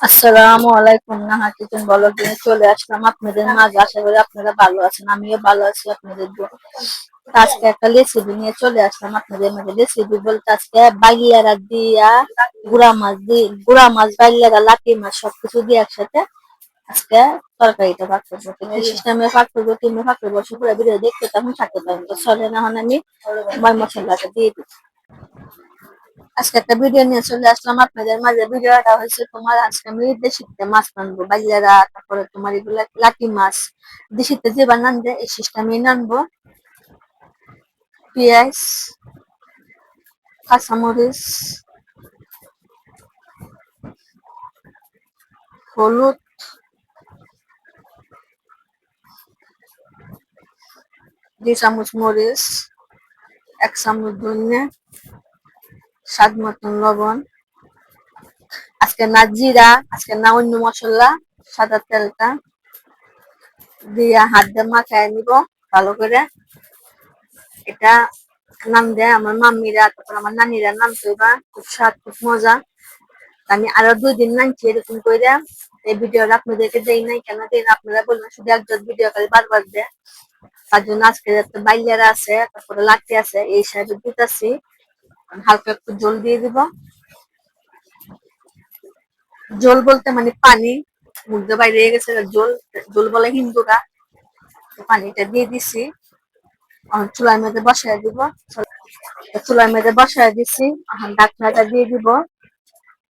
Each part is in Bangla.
আসসালামু আলাইকুম, নাহা কিচেন ব্লগ নিয়ে চলে আসলাম আপনাদের মাঝে। আশা করি আপনারা ভালো আছেন, আমিও ভালো আছি আপনাদের আজকে একটা রেসিপি নিয়ে চলে আসলাম আপনাদের মাঝে। রেসিপি বলতে আজকে বাগিয়ারা দিয়া, গুড়া মাছ দিয়ে, গুড়া মাছ, বাগিয়ারা লাটি মাছ, সবকিছু দিয়ে একসাথে আজকে তরকারিটা ভাগ করব। সিস্টেমে ভাগ করব কীভাবে ভাগ করব সে পুরো ভিডিও দেখতে তখন থাকতে পারেন তো চলে না হন আমি ময় মশলাটা দিয়ে দিই। আজকে একটা ভিডিও নিয়ে চলে আসলাম। আপনাদের মাঝে ভিডিওটা হয়েছে তোমার। আজকে আমি দেশিতে মাছ রানবো বাজারা তারপরে তোমার এগুলা লাটি মাছ। দেশিতে যে বানান দেয় এই সিস্টেমে নানবো পেঁয়াজ, কাঁচামরিচ, হলুদ, দুই চামচ মরিচ, এক চামচ ধনিয়া স্বাদ মতন লবণ, আজকে না জিরা, আজকে না অন্য মশলা, সাদা তেলটা দিয়ে হাত দিয়ে মাখায় নিব, ভালো করে। এটা নাম দেয় আমার মাম্মিরা তারপর আমার নানিরা নাম বা খুব স্বাদ, খুব মজা। আমি আরও দুই দিন নামছি এরকম করে এই ভিডিওটা আপনাদেরকে দেই নাই, কেন দেই না? আপনারা বলবেন, শুধু একজন ভিডিও খালি বারবার দেয়। তার জন্য আজকে বাইলারা আছে, তারপরে লাঠি আছে, এই সাইডে দিতেছি। হালকা একটু জল দিয়ে দিব। জল বলতে মানে পানি মুগ্ধ বাইরে গেছে, জল জল বলে হিন্দুরা। পানিটা দিয়ে দিছি। চুলার মধ্যে বসায় দিব। চুলার মধ্যে বসায় দিছি। এখন ঢাকনাটা দিয়ে দিব।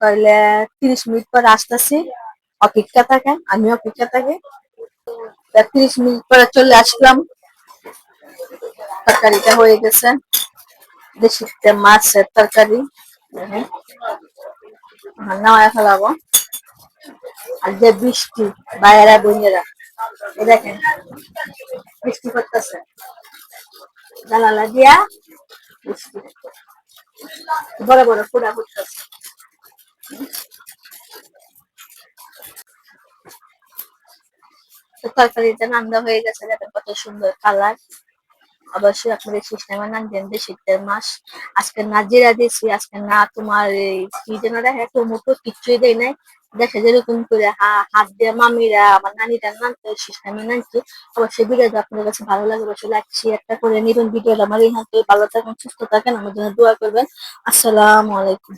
তাহলে তিরিশ মিনিট পরে আসতেছি। অপেক্ষা থাকেন আমি অপেক্ষা থাকি। তিরিশ মিনিট পরে চলে আসলাম। তরকারিটা হয়ে গেছে। দেশি মাছের তরকারি। নামায় ফেলাবো। আর যে বৃষ্টি, বাইরা বোনেরা দেখেন, বৃষ্টি করতেছে জানালা দিয়া বৃষ্টি বড় বড় ফুটা ফুটতেছে তরকারিটা রান্না হয়ে গেছে, দেখেন কত সুন্দর কালার। অবশ্যই আপনাদের সিস্টেমে নাম যে শীতের মাস। আজকে না জিরা দিয়েছি, আজকে না তোমার এই কি যেন দেখে টমেটো কিচ্ছুই দেয় নাই। দেখে যেরকম করে হা, হাত দিয়ে মামিরা, আমার নানিরা নামতে সিস্টেমে নামছি অবশ্যই ভিডিওটা আপনাদের কাছে ভালো লাগে অবশ্যই লাইক শেয়ারটা করে নিবেন। ভিডিওটা আমার এই হাতে ভালো থাকেন, সুস্থ থাকেন, আমার জন্য দোয়া করবেন। আসসালামু আলাইকুম।